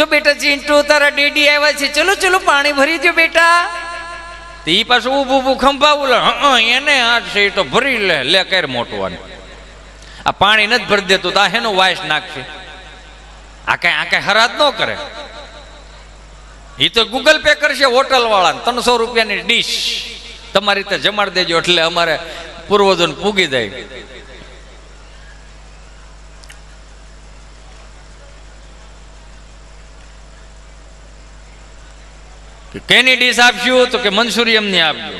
જો બેટા ચીંટુ, તારા ડેડી આવ્યા છે, ચલો ચલો, પાણી ભરી દો બેટા. તે પાછું ઊભું ઊભું ખંભાવું લે. એને આ છે તો ભરી લે. લે, કેર મોટું આ પાણી નથી ભરી દેતું, તો આ હેનું વાયસ નાખશે. આ કઈ આ કઈ હરાજ ન કરે. એ તો ગૂગલ પે કરશે હોટલ વાળા ત્રણસો રૂપિયાની ડીશ તમારી રીતે જમાડી દેજો, એટલે અમારે પૂર્વજોને પૂગી જાય. કેની ડીશ આપશું તો કે મંસૂરી એમની આપજો.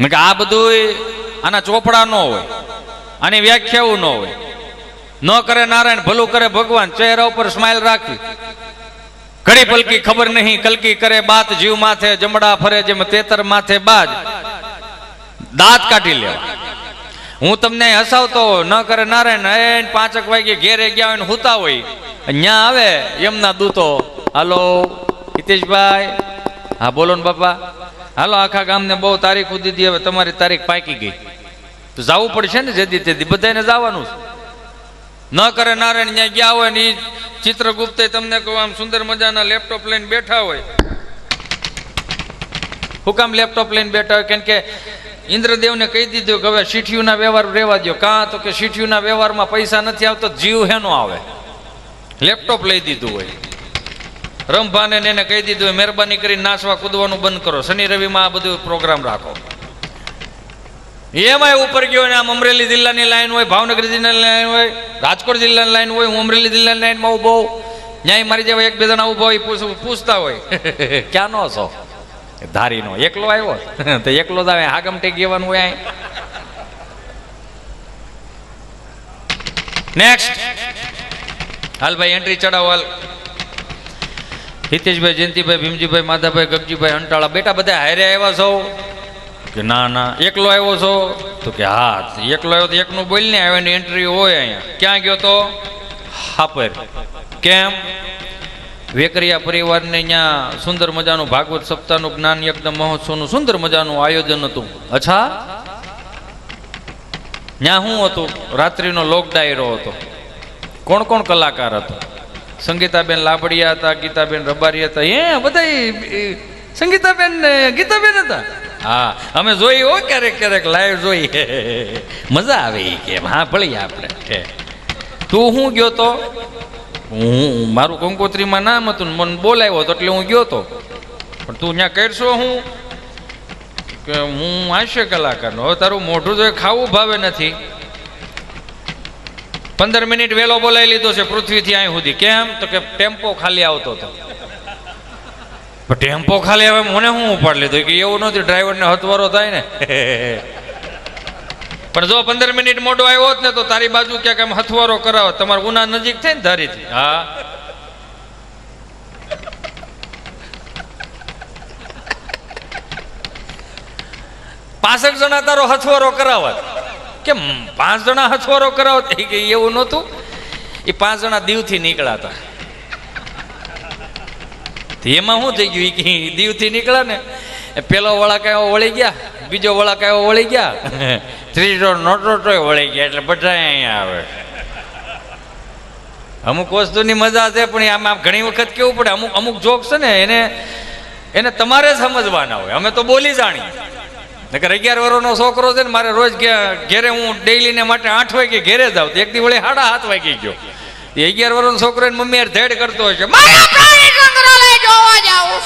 મેં કે આ બધું આના ચોપડા ન હોય, આની વ્યાખ્યાઓ ન હોય. ન કરે નારાયણ, ભલું કરે ભગવાન, ચહેરા ઉપર સ્માઇલ રાખવી ઘડી પલકી ખબર નહીં, કલકી કરે બાત, જીવ માથે જમડા ફરે જેમ તેતર માથે બાજ. દાંત કાઢી લેવા. હું તમને હસાવતો ન કરે નારાયણ પાંચક વાગે ઘેરે ગયા હોય ને હુતા હોય ત્યાં આવે એમના દૂતો. હાલો, હિતેશભાઈ. હા, બોલો ને બાપા. હાલો, આખા ગામને બહુ તારીખ ઉદી હવે તમારી તારીખ પાકી ગઈ. તો જવું પડશે ને જેદી તેથી બધાને જવાનું ન કરે નારાયણ ત્યાં ગયા હોય ને એ ચિત્રગુપ્તે તમને કહું, આમ સુંદર મજાના લેપટોપ લઈને બેઠા હોય. હું કામ લેપટોપ લઈને બેઠા હોય? કેમ કે ઇન્દ્રદેવને કહી દીધું કે હવે શીઠિયુના વ્યવહાર રહેવા દો કાં તો કે શીઠિયુના વ્યવહારમાં પૈસા નથી આવતો, જીવ હેનો આવે. લેપટોપ લઈ દીધું હોય. રંભાને એને કહી દીધું મહેરબાની કરી નાસવા કૂદવાનું બંધ કરો. શનિ રવિમાં આ બધું પ્રોગ્રામ રાખો. એમાંય ઉપર ગયો ને આમ અમરેલી જિલ્લાની લાઈન હોય, ભાવનગર જિલ્લાની લાઈન હોય, રાજકોટ જિલ્લાની લાઈન હોય, હું અમરેલી જિલ્લાની લાઈનમાં હોઉં. ન્યાય મારી જેવા એક બે જણા ઊભો હોય, પૂછ- પૂછતા હોય. ક્યાં નો છો ધારીનો. એકલો આવ્યો? તો એકલો જ આવે. હાગમ ટેક ગેવાનું હોય નેક્સ્ટ હાલ ભાઈ એન્ટ્રી ચડાવો હાલ. હિતેશભાઈ, જયંતિભાઈ, ભીમજીભાઈ, માધાભાઈ, ગગજીભાઈ અંટાળા બેટા બધા હારે આવ્યા છો? કે ના ના, એકલો આવ્યો છો? તો કે હા, એકલો આવ્યો તો એકનું બોલ ને આવ્યાની એન્ટ્રી હોય અહીંયા. ક્યાં ગયો તો? હાપર. કેમ? વેકરિયા પરિવારને અહીંયા સુંદર મજાનું ભાગવત સપ્તાહનું જ્ઞાન યજ્ઞ મહોત્સવનું સુંદર મજાનું આયોજન હતું. અચ્છા. ત્યાં શું હતું. રાત્રિનો લોક ડાયરો હતો. કોણ કોણ કલાકાર હતો? સંગીતાબેન લાબડિયા હતા, ગીતાબેન રબારી હતા એ બધા સંગીતાબેન ગીતાબેન હતા. હા, અમે જોઈ હો, ક્યારેક ક્યારેક લાઈવ જોઈ. મજા આવે કેમ? હા ભળી આપણે. તું હું ગયો તો? હું, મારું કંકોત્રીમાં નામ હતું ને મને બોલાવ્યો હતો એટલે હું ગયો તો. પણ તું ત્યાં કરશો હું કે હું હાસ્ય કલાકારનો હવે તારું મોઢું તો ખાવું ભાવે નથી. પંદર મિનિટ વહેલો બોલાવી લીધો છે, પૃથ્વીથી અહીં સુધી. કેમ? તો કે ટેમ્પો ખાલી આવતો હતો. ટેમ્પો ખાલી આવે મને હું ઉપાડ લીધો? કે એવું નથી, ડ્રાઈવરને હથવારો થાય ને. પણ જો પંદર મિનિટ મોટો આવ્યો હોત ને, તો તારી બાજુ ક્યાંક એમ હથવારો કરાવો. તમારે ઉના નજીક થાય ને ધારીથી. હા. પાસઠ જણા તારો હથવારો કરાવત. કેમ પાંચ જણા હથવારો કરાવો કે એવું નહોતું? એ પાંચ જણા દીવથી નીકળ્યા હતા તો એમાં શું થઈ ગયું? કે દીવથી નીકળ્યા ને પેલો વળાક આવ્યો વળી ગયા, બીજો વળાક આવ્યો વળી ગયા, ત્રીજો નોટોટો વળી ગયા, એટલે બધા અહીંયા આવે. અમુક વસ્તુની મજા છે, પણ આમાં ઘણી વખત કેવું પડે? અમુક અમુક જોક છે ને, એને એને તમારે સમજવાના હોય. અમે તો બોલી જાણીએ. નકર અગિયાર વર્ષનો છોકરો છે ને મારે રોજ ઘેરે હું ડેઈલીને માટે આઠ વાગે ઘેરે જાઉં તો એક દી વળી સાડા સાત વાગે ગયો. એ અગિયાર વર્ષનો છોકરો એની મમ્મી ધેડ કરતો હોય છે. પ્રાણી સંગ્રહાલય જોવા જાવું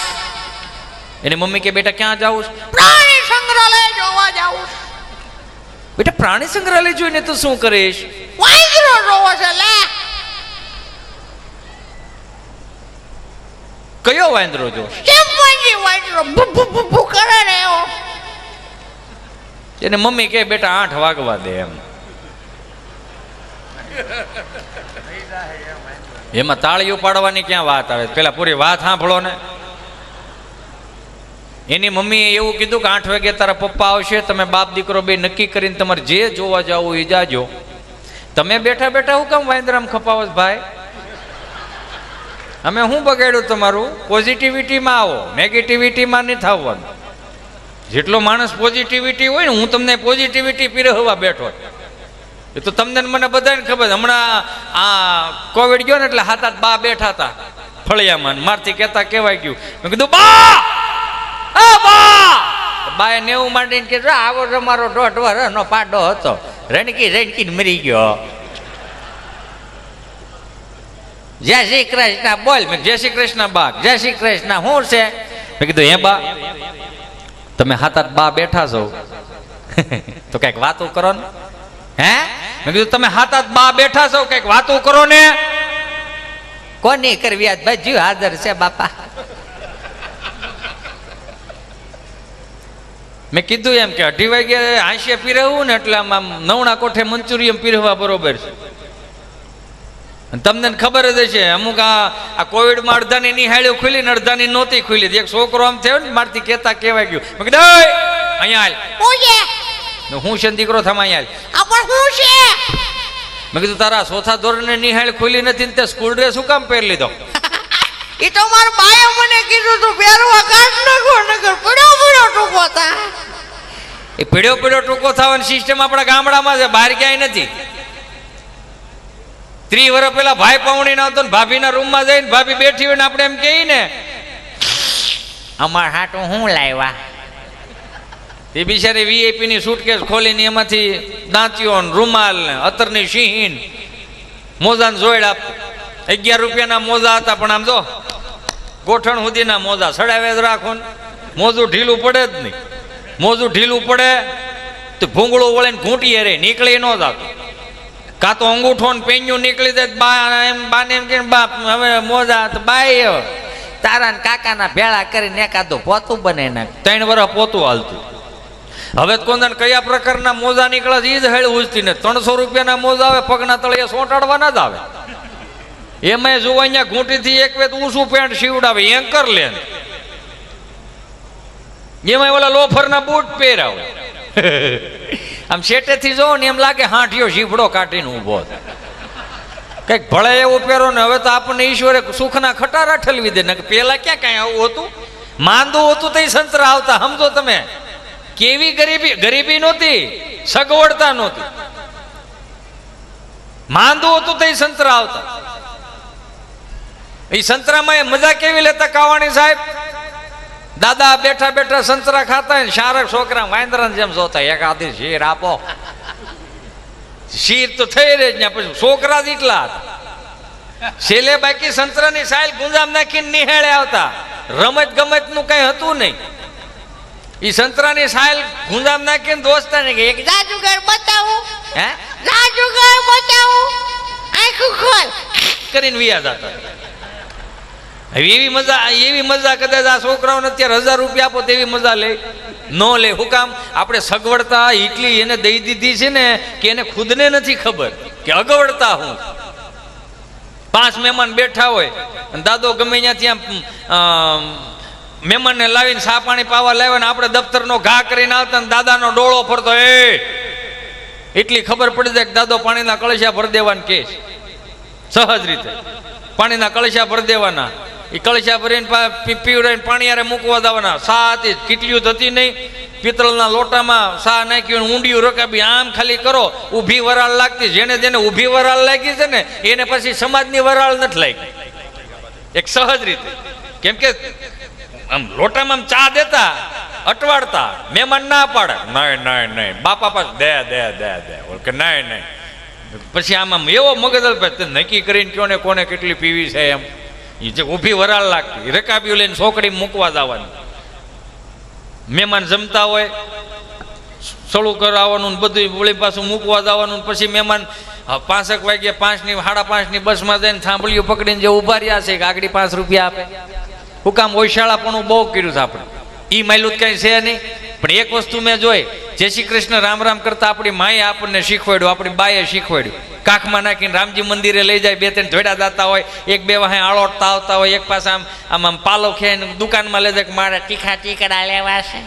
એની મમ્મી કે બેટા ક્યાં જાઉં પ્રાણી સંગ્રહાલય જોવા જાઉં. બેટા પ્રાણી સંગ્રહાલય જોઈને તો શું કરીશ? વાંદરો જોવો છે લે. કયો વાંદરો જો ચિંપાંજી વાંદરો ભૂ ભૂ ભૂ કરે એવો એને મમ્મી કે બેટા, આઠ વાગવા દે એમ. એમાં તાળીઓ પાડવાની ક્યાં વાત આવે? પેલા પૂરી વાત સાંભળો ને. એની મમ્મીએ એવું કીધું કે, આઠ વાગે તારા પપ્પા આવશે, તમે બાપ દીકરો બે નક્કી કરીને તમારે જે જોવા જાવ એ જાજો. તમે બેઠા બેઠા હું કામ વાંદરામ ખપાવો ભાઈ? અમે શું બગાડ્યું તમારું? પોઝિટિવિટીમાં આવો નેગેટિવિટીમાં નહીં થવાનું જેટલો માણસ પોઝિટિવિટી હોય ને, હું તમને પોઝિટિવિટી પીરહવા બેઠો એ તો તમને મને બધાને ખબર. હમણાં આ કોવિડ ગયો ને એટલે હાથ હાથ બા બેઠા હતા, ફળિયામાં મારથી કહેતા, કહેવાય ગયું. મેં કીધું, બા! આ બા! બાએ નેવું માંડીને કીધું આવો તમારો દોઢ વર્ષનો પાડો હતો. રણકી રણકી મરી ગયો. જય શ્રી કૃષ્ણ, બોલ. મેં જય શ્રી કૃષ્ણ બા જય શ્રી કૃષ્ણ શું છે? મેં કીધું, હે બા. તમે હાથ હાથ બા બેઠા છો? તો કંઈક વાતો કરો ને. હે? મેં કીધું તમે હાથ હાથ બા બેઠા છો કંઈક વાતો કરો ને. કોની કરવી? આજ ભાઈ જીવ હાજર છે બાપા. મેં કીધું એમ કે અઢી વાગે હાંસીએ પીરવું ને એટલે આમ નવણા કોઠે મંચુરિયમ પીરવા બરોબર છે. તમને ખબર જ હશે અમુક આ આ કોવિડમાં અડધાની નિહાળીઓ ખુલી ને અડધાની નહોતી ખુલી. એક છોકરો આમ થયો ને મારથી કહેતા કહેવાય ગયું. મેં કીધું અહીંયા હું છે? દીકરો થમ અહીંયા હું આ પણ શું છે? મેં કીધું તારા ચોથા ધોરણે નિહાળ ખુલી નથી ને તે સ્કૂલ ડ્રેસ શું કામ પહેરી લીધો? એ તો મારા બાએ મને કીધું તું પહેરવા કાઢ નાખો નગર પડ્યો પડ્યો ટૂંકો થાય. એ પીળ્યો પીળ્યો ટૂંકો થવાની સિસ્ટમ આપણા ગામડામાં છે બહાર ક્યાંય નથી. ત્રી વર્ષ પેલા ભાઈ પૌણી ના આવતો ને ભાભીના રૂમમાં જઈને ભાભી બેઠી હોય ને આપણે એમ કહીએ ને, અમાર હાટું હું લાવ્યા? એ બિચારી વીઆઈપી ની સુટકેસ ખોલીને એમાંથી દાંતીઓ ને રૂમાલ ને અતરની શીહીન મોજા ને જોઈડ અગિયાર રૂપિયાના મોજા હતા, પણ આમ જો, ગોઠણ સુધીના મોજા સડાવે જ રાખો ને. મોજું ઢીલું પડે જ નહીં. મોજું ઢીલું પડે, તો ભૂંગળું વળીને ઘૂંટીએ રે, નીકળી ન જાતું. કાં તો અંગૂઠો ને પેન્યું નીકળી જાય બા એમ બાને એમ કે બાપ, હવે મોજા તો બાય તારા ને કાકાના ભેળા કરીને એકાદો પોતું બને નાખ ત્રણ વર્ષ પોતું હાલતું. હવે કોંદન કયા પ્રકારના મોજા નીકળે છે એ જ હેળ ઉજતી ને. ત્રણસો રૂપિયાના મોજા આવે, પગના તળિયે સોંટાડવાના જ આવે. એમાં જુઓ અહીંયા ઘૂંટીથી એક વેત ઊંચું પેન્ટ સીવડાવે એન્કર લે એમાં ઓલા લોફરના બૂટ પહેરાવે. આમ શેટેથી જોવો ને એમ લાગે હાંઠિયો શીફડો કાઢીને ઊભો કંઈક ભળે એવું પહેરો ને હવે તો આપણને ઈશ્વરે સુખના ખટારા ઠલવી દે. ને પેલા ક્યાં કાંઈ આવું હતું? માંદું હતું તો સંતરા આવતા. સમજો તમે. કેવી ગરીબી? ગરીબી નહોતી, સગવડતા નહોતી. માંદું હતું તો સંતરા આવતા. એ સંતરામાં મજા કેવી લેતા કાવાણી સાહેબ? દાદા બેઠા બેઠા સંતરા ખાતા ને શારક છોકરા વાંદરા જેમ જોતા એક આધી શીર આપો. શીર તો થઈ રહે જ ને પછી છોકરા જેટલા છેલ્લે બાકી સંતરાની સાયલ ગુંજામ નાખીને નિહાળે આવતા. રમત ગમતનું કઈ હતું નહીં. ઈ સંતરાની સાયલ ગુંજામ નાખીને દોસ્તાને કે એક જાજુગર બતાવું. હે? જાજુગર બતાવું. આખું ખોલ. કરીને વિયા જતા. હવે એવી મજા એવી મજા કદાચ આ છોકરાઓને અત્યારે હજાર રૂપિયા આપો તેવી મજા લે. ન લે. હું કામ આપણે સગવડતા એટલી એને દઈ દીધી છે ને કે એને ખુદને નથી ખબર કે અગવડતા હું. પાંચ મહેમાન બેઠા હોય અને દાદો ગમે ત્યાં ત્યાં મહેમાનને લાવીને સા પાણી પાવા લાવ્યા ને આપણે દફતરનો ઘા કરીને આવતા ને દાદાનો ડોળો ફરતો, એ, એટલી ખબર પડી જાય કે દાદો પાણીના કળશા ભર દેવાના કે. સહજ રીતે. પાણીના કળશા ભર દેવાના. એ કળશા ભરીને પીવડાવીને પાણી યારે મૂકવા દેવાના. સા હતી, કીટલીઓ થતી નહીં. પિત્તળના લોટામાં સા નાખ્યું ઊંડિયું રકાબી આમ ખાલી કરો. ઊભી વરાળ લાગતી. જેને જેને ઊભી વરાળ લાગી છે ને, એને પછી સમાજની વરાળ નથી લાગી. એક સહજ રીતે. કેમ કે આમ લોટામાં ચા દેતા, અટવાડતા, મહેમાન ના પાડે. નહીં નહીં નહીં બાપા પાસે દે દે દે દે. કે નહીં નહીં પછી આમ આમ એવો મગજ નક્કી કરીને કયો ને કોને કેટલી પીવી છે? એમ. એ જે ઊભી વરાળ લાગતી, રકાબીઓ લઈને છોકરી મૂકવા જવાની. મહેમાન જમતા હોય, સળું કરાવવાનું બધું વળી પાછું મૂકવા જવાનું પછી મહેમાન પાંસઠ વાગે પાંચની, સાડા પાંચની બસમાં જઈને થાંભલીઓ પકડીને જે ઊભા રહ્યા છે, કે આગળ પાંચ રૂપિયા આપે. હું કામ પણ બહુ કર્યું છે આપણે. ઈ માયલું કાંઈ છે નહીં. પણ એક વસ્તુ મેં જોઈ, જય શ્રી કૃષ્ણ, રામ રામ કરતા આપણી માએ આપણને શીખવાડ્યું, આપણી બાએ શીખવાડ્યું. કાખમાં નાખીને રામજી મંદિરે લઈ જાય, બે ત્રણ ધોડા દાતા હોય, એક બે વાહે આળોટતા આવતા હોય, એક પાસે આમ આમ આમ પાલો ખેઈને દુકાનમાં લઈ જાય કે મારે તીખા તીકડા લેવા છે.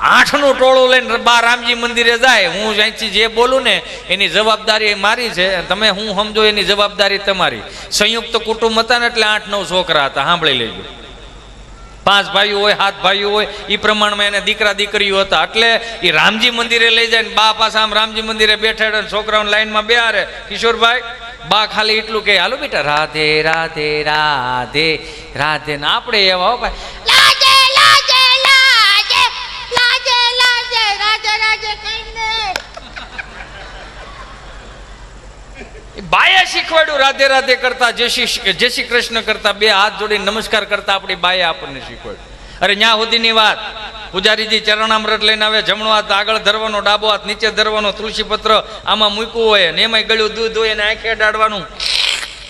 આઠનું ટોળું લઈને બા રામજી મંદિરે જાય. હું અહીંથી જે બોલું ને, એની જવાબદારી મારી છે. તમે હું સમજો એની જવાબદારી તમારી. સંયુક્ત કુટુંબ હતા ને એટલે આઠ નવ છોકરા હતા, સાંભળી લેજો. પાંચ ભાઈઓ હોય, સાત ભાઈઓ હોય એ પ્રમાણમાં એને દીકરા દીકરીઓ હતા. એટલે એ રામજી મંદિરે લઈ જાય ને બા પાછા આમ રામજી મંદિરે બેઠાડે છોકરાઓને લાઈનમાં બેહારે. કિશોરભાઈ, બા ખાલી એટલું કે હાલો બેટા, રાધે રાધે રાધે રાધે. ને આપણે એવા ભાઈ લાજે લાજે લાજે લાજે લાજે રાજે રાજે કહીને એ બાએ શીખવાડ્યું, રાધે રાધે કરતા જય શ્રી જય શ્રી કૃષ્ણ કરતા બે હાથ જોડી નમસ્કાર કરતા આપણી બાએ આપણને શીખવાડ્યું. અરે ન્યા સુધીની વાત. પૂજારીજી ચરણામૃત લઈને આવે જમણો હાથ આગળ ધરવાનો, ડાબો હાથ નીચે ધરવાનો તુલસી પત્ર આમાં મૂકવું હોય ને એમાંય ગળ્યું દૂધ હોય એને આંખે ડાડવાનું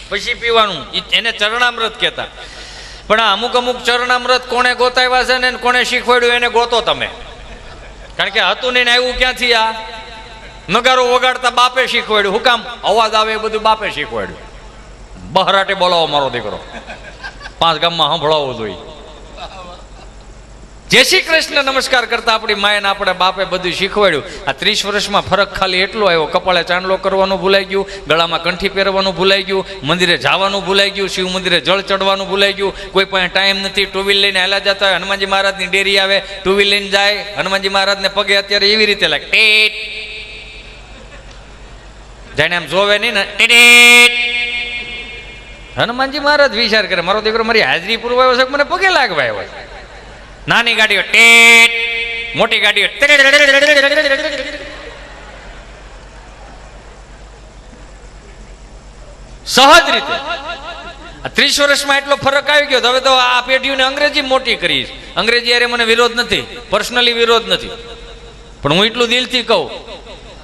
પછી પીવાનું. એને ચરણામૃત કહેતા. પણ આ અમુક અમુક ચરણામૃત કોણે ગોતાવ્યા છે ને કોણે શીખવાડ્યું, એને ગોતો તમે. કારણ કે હતું ને આવ્યું ક્યાંથી આ? નગારો વગાડતા બાપે શીખવાડ્યું. હું કામ અવાજ આવે એ બધું બાપે શીખવાડ્યું. બહરાટે બોલાવો મારો દીકરો. પાંચ ગામમાં સંભળાવવો જોઈએ. જય શ્રી કૃષ્ણ, નમસ્કાર કરતા આપણી માએ આપણે બાપે બધું શીખવાડ્યું. આ ત્રીસ વર્ષમાં ફરક ખાલી એટલો આવ્યો. કપાળે ચાંદલો કરવાનું ભૂલાઈ ગયું, ગળામાં કંઠી પહેરવાનું ભૂલાઈ ગયું, મંદિરે જવાનું ભૂલાઈ ગયું, શિવ મંદિરે જળ ચડવાનું ભૂલાઈ ગયું. કોઈ પાસે ટાઈમ નથી ટુ વ્હીલ લઈને હેલા જતા હોય, હનુમાનજી મહારાજની ડેરી આવે ટુ વ્હીલ લઈને જાય, હનુમાનજી મહારાજને પગે અત્યારે એવી રીતે લાગે જાણે આમ જોવે નહીં ને હનુમાનજી મહારાજ વિચાર કરે, મારો દીકરો મારી હાજરી પૂરવાયો છે મને પગે લાગવા આવ્યો છે? નાની ગાડીઓ, ટેટ. મોટી ગાડીઓ, સહજ રીતે. ત્રીસ વર્ષમાં એટલો ફરક આવી ગયો હવે તો આ પેઢીઓને અંગ્રેજી મોટી કરી અંગ્રેજી અરે મને વિરોધ નથી, પર્સનલી વિરોધ નથી. પણ હું એટલું દિલથી કહું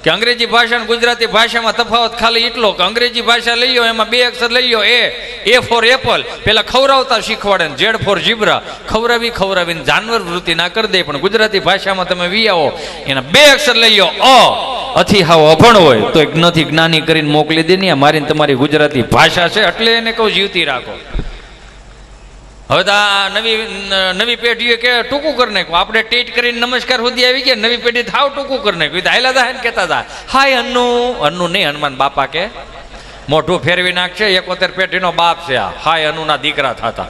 કે અંગ્રેજી ભાષા અને ગુજરાતી ભાષામાં તફાવત ખાલી એટલો કે અંગ્રેજી ભાષા લઈ લો એમાં બે અક્ષર લઈ લો એ એ ફોર એપલ પેલા ખવડાવતા શીખવાડે ને જેડ ફોર જીબ્રા ખવડાવી ખવરાવીને જાનવર વૃત્તિ ના કરી દે, પણ ગુજરાતી ભાષામાં તમે વી આવો, એના બે અક્ષર લઈ લો અ. અથી હાવ અભણ હોય, તો એક નથી જ્ઞાની કરીને મોકલી દે ને, આ મારી તમારી ગુજરાતી ભાષા છે, એટલે એને કહું જીવતી રાખો. હવે તો આ નવી નવી પેઢીએ કે ટૂંકું કરી નાખ્યું. આપણે ટેટ કરીને નમસ્કાર સુધી આવી ગયા, નવી પેઢી થાવ ટૂંકું કરી નાખ્યું. તો હાયલા હતા ને કહેતા હતા, હાય અન્નુ. અન્નુ નહીં, હનુમાન બાપા કે, મોઢું ફેરવી નાખશે એકોતેર પેઢીનો બાપ છે આ. હાય અનુના દીકરા થતા.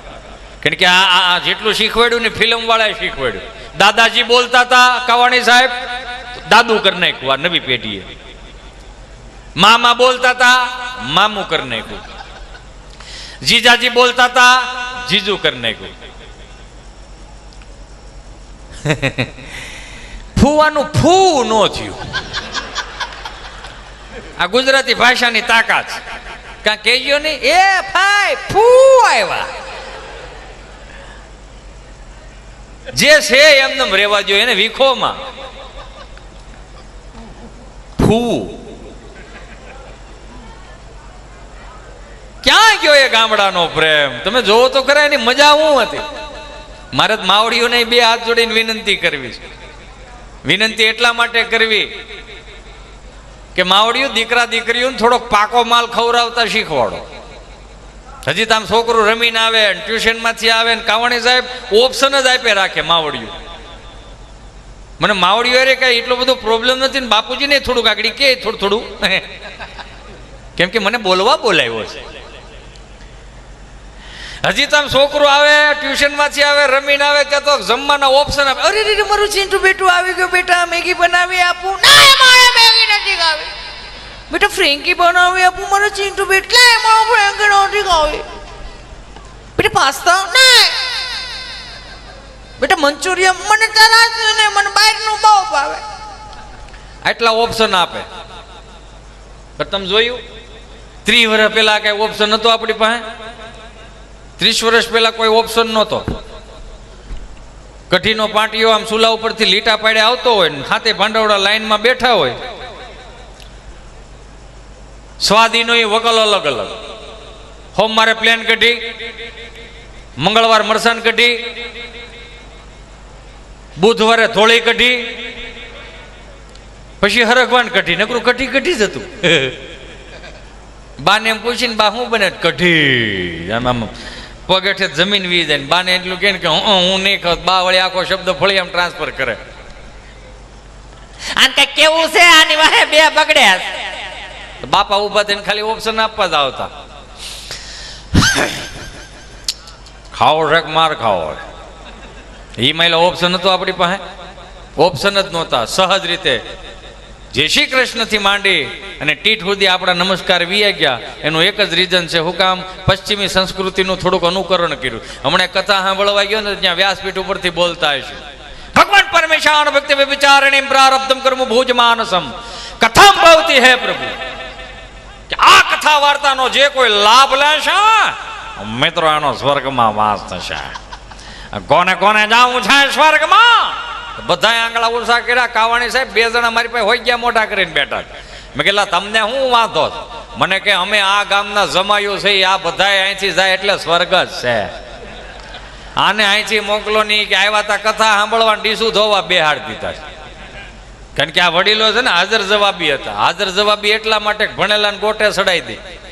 કારણ કે આ જેટલું શીખવાડ્યું ને ફિલ્મ વાળાએ શીખવાડ્યું. દાદાજી બોલતા હતા, કવાણી સાહેબ, દાદુ કરી નાખ્યું આ નવી પેઢીએ. મામા બોલતા હતા, મામું કરી નાખ્યું. જીજાજી બોલતા હતા જીજુ કરી નાખ્યું ફૂવાનું ફૂ નો થયું. આ ગુજરાતી ભાષાની તાકાત. કાં કહેજો નહીં? એ ભાઈ, ફૂ આવ્યા. જે છે એમને રહેવા જોઈએ એને વિખોમાં. ફૂ. ક્યાં ગયો એ ગામડાનો પ્રેમ? તમે જોવો તો ખરા, એની મજા શું હતી? મારે માવડીઓને બે હાથ જોડીને વિનંતી કરવી છે. વિનંતી એટલા માટે કરવી કે માવડીઓ દીકરા દીકરીઓને થોડોક પાકો માલ ખવડાવતા શીખવાડો. હજી તામ છોકરું રમીને આવે ને ટ્યુશનમાંથી આવે ને કાવણી સાહેબ ઓપ્શન જ આપે રાખે માવડીઓ. મને માવડીઓ અરે કઈ એટલો બધો પ્રોબ્લેમ નથી ને બાપુજીને થોડુંક આગળ કે થોડું થોડું. કેમ કે મને બોલવા બોલાવ્યો છે. હજી તો છોકરો આવે, ટ્યુશનમાંથી આવે, રમીને આવે, ત્યાં તો જમવાના ઓપ્શન આપે. અરે રે મારું ચીંટુ બેટું આવી ગયું, બેટા, મેગી બનાવી આપું. ના, મારે મેગી નથી ખાવી. બેટા, ફ્રેન્કી બનાવી આપું, મારું ચીંટુ બેટ. લે, મારું ફ્રેન્કી નથી ખાવી. બેટા, પાસ્તા? ના. બેટા, મંચુરિયન મને તરાસ ને મને બહારનું બહુ ભાવે. આટલા ઓપ્શન આપે. પણ તમે જોયું? ત્રી વર્ષ પહેલા કઈ ઓપ્શન નતો આપણી પાસે? ત્રીસ વર્ષ પહેલા કોઈ ઓપ્શન નહોતો. કઠીનો પાટીઓ આમ સુલા ઉપરથી લીટા પાડે આવતો હોય ને હાથે ભાંડવડા લાઈનમાં બેઠા હોય. સ્વાદીનો એ વકલ અલગ અલગ. સોમવારે પ્લેન કઢી મંગળવાર મરસાન કઢી બુધવારે થોળી કઢી પછી હરખવાન કઢી નકરું કઢી કઢી જ હતું. બાને એમ પૂછીને બા શું બને? કઢી. આમ આમ પગેઠે જમીન વી જાય ને બાને એટલું કહે કે હું હું નહીં ખાવ બા વળી આખો શબ્દ ફળી આમ ટ્રાન્સફર કરે. આને કઈ કેવું છે? આની વાહે બે બગડ્યા બાપા ઊભા થઈને ખાલી ઓપ્શન આપવા જ આવતા. ખાવો છે માર ખાવો એ માઇલો ઓપ્શન હતો આપણી પાસે? ઓપ્શન જ નહોતા સહજ રીતે. જય શ્રી કૃષ્ણથી માંડી અને ટીટ સુધી આપણા નમસ્કાર વી ગયા. એનું એક જ રીઝન છે હું કામ પશ્ચિમી સંસ્કૃતિનું થોડુંક અનુકરણ કર્યું. હમણાં કથા સાંભળવા ગયો ને ત્યાં વ્યાસપીઠ ઉપરથી બોલતા હશે ભગવાન પરમેશાન ભક્તિ વિચારણી પ્રારબ્ધમ કર્મ ભુજ માનસમ કથામ ભવતી હે પ્રભુ. કે આ કથા વાર્તાનો જે કોઈ લાભ લેશે, મિત્રો એનો સ્વર્ગમાં વાસ થશે. કોને કોને જાવું છે સ્વર્ગમાં? બધા આંગળા ઓછા કર્યા. કાવાણી સાહેબ, બે જણા મારી પાસે હોય ગયા મોટા કરીને બેઠા મેં કહેલા તમને શું વાંધો? મને કે, અમે આ ગામના જમાયું છે, આ બધાય અહીંથી જાય એટલે સ્વર્ગ જ છે. આને અહીંથી મોકલો નહીં કે, આવ્યા તા કથા સાંભળવા ડીસું ધોવા બેહાડ દીધા છે. કારણ કે આ વડીલો છે ને, હાજર જવાબી હતા. હાજર જવાબી એટલા માટે ભણેલા ગોટે સડાઈ દે.